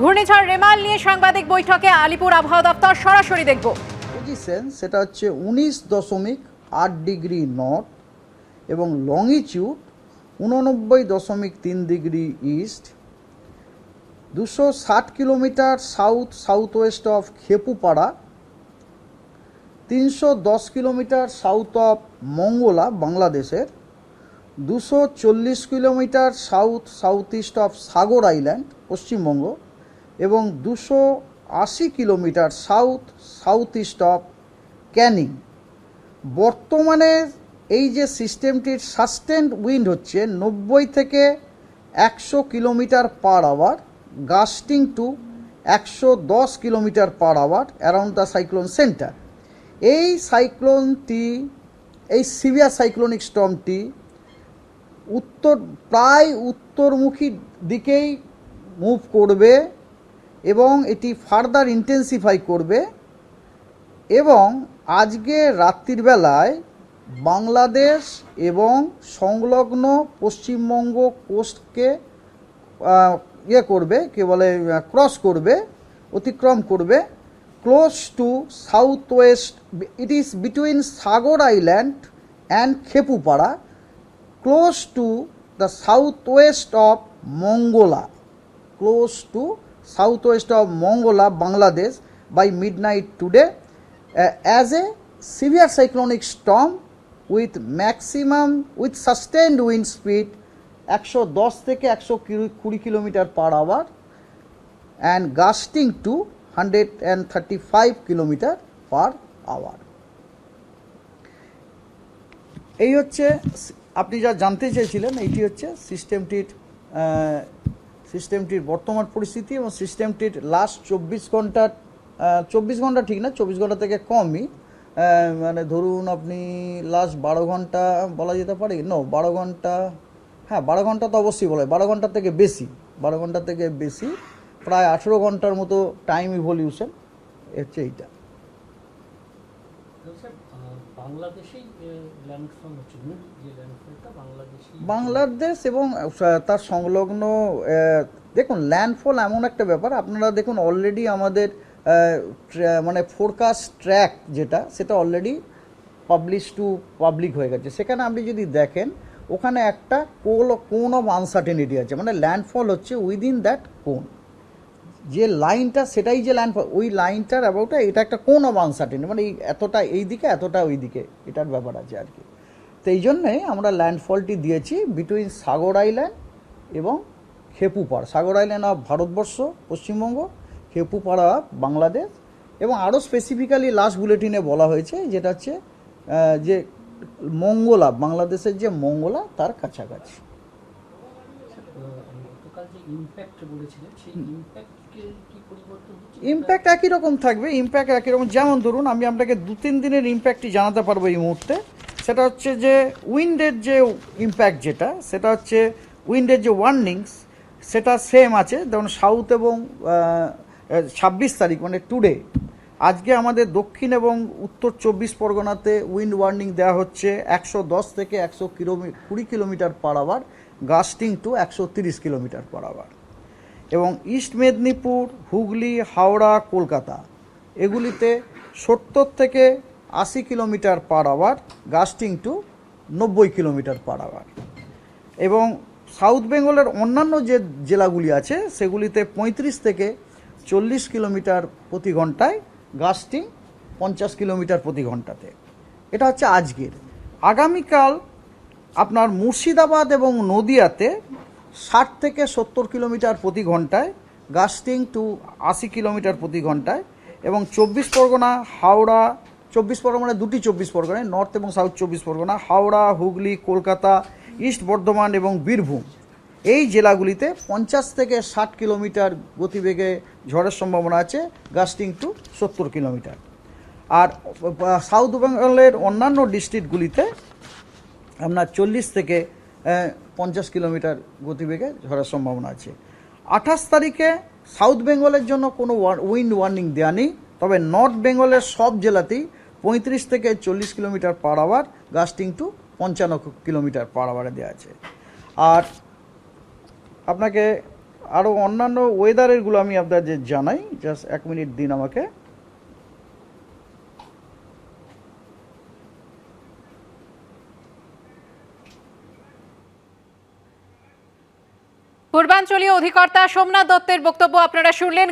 ঘূর্ণিঝড় রেমাল নিয়ে সাংবাদিক বৈঠকে আলিপুর আবহাওয়া দপ্তর সরাসরি দেখব। সেটা হচ্ছে উনিশ দশমিক আট ডিগ্রি নর্থ এবং লংিচিউড উননব্বই দশমিক তিন ডিগ্রি ইস্ট, দুশো ষাট kilometre south south west of Khepupara, তিনশো দশ কিলোমিটার সাউথ অফ মঙ্গোলা, বাংলাদেশের, দুশো চল্লিশ kilometre south south east of Sagar island Paschimbanga এবং দুশো আশি kilometre south south east of Canning. বর্তমানে এই যে সিস্টেমটির সাস্টেন্ড উইন্ড হচ্ছে নব্বই থেকে একশো kilometre per hour, gusting to একশো দশ kilometre per hour around the cyclone centre. এই সাইক্লোনটি, এই সিভিয়ার সাইক্লোনিক স্টর্মটি উত্তর, প্রায় উত্তরমুখী দিকেই মুভ করবে। এবং এটি ফার্দার ইন্টেন্সিফাই করবে এবং আজকে রাত্রির বেলায় বাংলাদেশ এবং সংলগ্ন পশ্চিমবঙ্গ কোস্টকে ইয়ে করবে, কে বলে ক্রস করবে, অতিক্রম করবে close to south west it is between Sagar island and Khepupara close to the south west of Mongla close south west of Mongla Bangladesh by midnight today as a severe cyclonic storm with maximum with sustained wind speed একশো দশ থেকে একশো কুড়ি kilometre per hour and gusting to hundred and thirty five kilometre per hour এই হচ্ছে, আপনি যা জানতে চেয়েছিলেন, এইটি হচ্ছে সিস্টেমটির সিস্টেমটির বর্তমান পরিস্থিতি এবং সিস্টেমটির লাস্ট চব্বিশ ঘণ্টার চব্বিশ ঘণ্টা ঠিক না, চব্বিশ ঘণ্টা থেকে কমই মানে ধরুন আপনি লাস্ট বারো ঘণ্টা বলা যেতে পারে নো বারো ঘণ্টা হ্যাঁ বারো ঘণ্টা তো অবশ্যই বলা হয়, বারো ঘণ্টা থেকে বেশি, বারো ঘণ্টা থেকে বেশি, প্রায় আঠেরো ঘণ্টার মতো টাইম ইভলিউশন হচ্ছে এইটা স্যার আহ, বাংলাদেশেই ল্যান্ডফল হচ্ছে মূল যে ল্যান্ডফলটা বাংলাদেশি বাংলাদেশ এবং তার সংলগ্ন দেখুন ল্যান্ডফল এমন একটা ব্যাপার, আপনারা দেখুন অলরেডি আমাদের মানে ফোরকাস্ট ট্র্যাক যেটা, সেটা অলরেডি পাবলিশ টু পাবলিক হয়ে গেছে। সেখানে আপনি যদি দেখেন, ওখানে একটা কোল কোন অফ আনসার্টেনিটি আছে মানে ল্যান্ডফল হচ্ছে উইদিন দ্যাট কোন যে লাইনটা, সেটাই যে লাইন ওই লাইনটার অ্যাবাউটটা এটা একটা কোন অফ আনসার্টেনিটি মানে এতটা এই দিকে, এতটা ওই দিকে, এটার ব্যাপার আছে আর কি। তো এই জন্যে আমরা ল্যান্ডফলটি দিয়েছি বিটুইন সাগর আইল্যান্ড এবং খেপুপাড়া সাগর আইল্যান্ড অফ ভারতবর্ষ পশ্চিমবঙ্গ খেপুপাড়া বাংলাদেশ এবং আরও স্পেসিফিক্যালি লাস্ট বুলেটিনে বলা হয়েছে, যেটা হচ্ছে যে মঙ্গলা, বাংলাদেশের যে মঙ্গলা, তার কাছাকাছি। গতকাল যে ইম্প্যাক্ট বলেছিলেন সেই ইম্প্যাক্টকে কি পরিবর্তন হচ্ছে? ইম্প্যাক্ট একই রকম থাকবে। ইম্প্যাক্ট একই রকম। যেমন ধরুন আমি আপনাকে দু তিন দিনের ইম্প্যাক্টই জানাতে পারব এই মুহূর্তে। সেটা হচ্ছে যে উইন্ডের যে ইম্প্যাক্ট যেটা সেটা হচ্ছে উইন্ডের যে ওয়ার্নিংস সেটা সেম আছে। যেমন সাউথ এবং ছাব্বিশ তারিখ মানে টুডে আজকে আমাদের দক্ষিণ এবং উত্তর চব্বিশ পরগনাতে উইন্ড ওয়ার্নিং দেওয়া হচ্ছে একশো দশ থেকে একশো কিলোমি কুড়ি kilometre per hour gusting to একশো তিরিশ কিলোমিটার পার আওয়ার এবং ইস্ট মেদিনীপুর হুগলি, হাওড়া, কলকাতা, এগুলিতে সত্তর থেকে আশি kilometre per hour gusting to নব্বই কিলোমিটার পার আওয়ার এবং সাউথ বেঙ্গলের অন্যান্য যে জেলাগুলি আছে, সেগুলিতে পঁয়ত্রিশ থেকে চল্লিশ কিলোমিটার প্রতি ঘন্টায় গাস্টিং পঞ্চাশ কিলোমিটার প্রতি ঘন্টাতে। এটা হচ্ছে আজকের। আগামীকাল আপনার মুর্শিদাবাদ এবং নদিয়াতে ষাট থেকে সত্তর কিলোমিটার প্রতি ঘন্টায় গাস্টিং টু আশি কিলোমিটার প্রতি ঘন্টায় এবং চব্বিশ পরগনা, হাওড়া, চব্বিশ পরগনা দুটি চব্বিশ পরগনায়, নর্থ এবং সাউথ চব্বিশ পরগনা, হাওড়া, হুগলি, কলকাতা, ইস্ট বর্ধমান এবং বীরভূম। এই জেলাগুলিতে পঞ্চাশ থেকে ষাট কিলোমিটার গতিবেগে ঝড়ের সম্ভাবনা আছে, গাস্টিং টু সত্তর কিলোমিটার। আর সাউথ বেঙ্গলের অন্যান্য ডিস্ট্রিক্টগুলিতে আপনার চল্লিশ থেকে পঞ্চাশ কিলোমিটার গতিবেগে ঝড়ের সম্ভাবনা আছে। আঠাশ তারিখে সাউথ বেঙ্গলের জন্য কোনো উইন্ড ওয়ার্নিং দেওয়া নেই, তবে নর্থ বেঙ্গলের সব জেলাতেই পঁয়ত্রিশ থেকে চল্লিশ kilometre per hour, gusting to পঞ্চান্ন কিলোমিটার পার আওয়ারে দেওয়া আছে। আর আপনাকে আরও অন্যান্য ওয়েদারেরগুলো আমি আপনার যে জানাই। জাস্ট এক মিনিট দিন আমাকে। পূর্বাঞ্চলীয় অধিকর্তা সোমনাথ দত্তের বক্তব্য আপনারা শুনলেন।